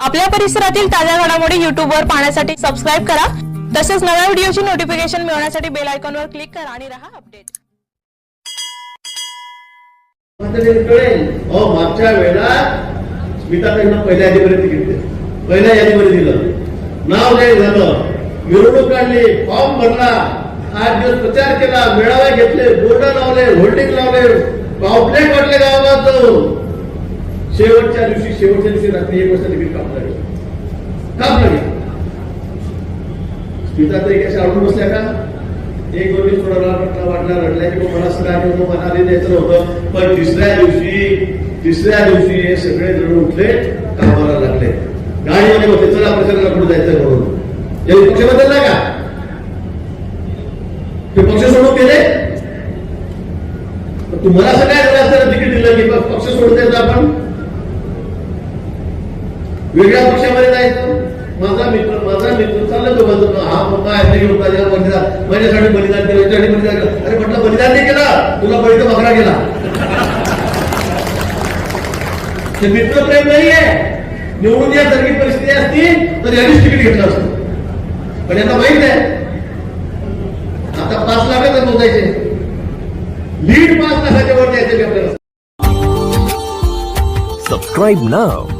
आपल्या परिसरातील ताज्या घडामोडी YouTube वर पाहण्यासाठी सबस्क्राईब करा. तसेच नव्या व्हिडिओची नोटिफिकेशन मिळवण्यासाठी बेल आयकॉनवर क्लिक करा आणि राहा अपडेट हो, मागच्या वेळेला स्मिताताईंना पहिल्या यादीमध्ये तिकीट दिलं पहिल्या यादीमध्ये दिलं. नाव जाहीर झालं. मिरवणूक काढली फॉर्म भरला. आठ दिवस प्रचार केला मेळावे घेतले बोर्ड लावले होल्डिंग लावले पॉम्पलेट वाटले गावात जाऊन शेवटच्या दिवशी शेवटच्या दिवशी रात्री एक वाजता तिकीट कापलं गेलं कापलं गेलं स्मिताताई कशा अडून बसल्या का? एक दोन दिवस थोडा वाटला वाटला रडला की मला स्नान आठवतं मला द्यायचं होतं. पण तिसऱ्या दिवशी तिसऱ्या दिवशी हे सगळे जण उठले कामाला लागले. गाडीमध्ये होते चला प्रचाराला कुठे जायचं म्हणून. यांनी पक्ष बदलला का? ते पक्ष सोडून गेले? तुम्हाला असं काय झालं असतं तिकीट दिलं की पक्ष सोडून द्यायचं आपण? वेगळ्या पक्षामध्ये नाही. माझा मित्र माझा मित्र चाललं तो बाजूला. हा मोठा आहे नाही होता बलिदान माझ्यासाठी बलिदान केलं याच्यासाठी बलिदान केलं. अरे म्हटलं बलिदान नाही केला. तुला बळी तर बकरा गेला. ते मित्रप्रेम नाहीये निवडून या सारखी परिस्थिती असती तर यांनीच तिकीट घेतलं असतं. पण यांना माहीत आहे. आता पाच लाखाचं मोजायचे. लीड पाच लाखाच्या वर द्यायचे आपल्याला subscribe now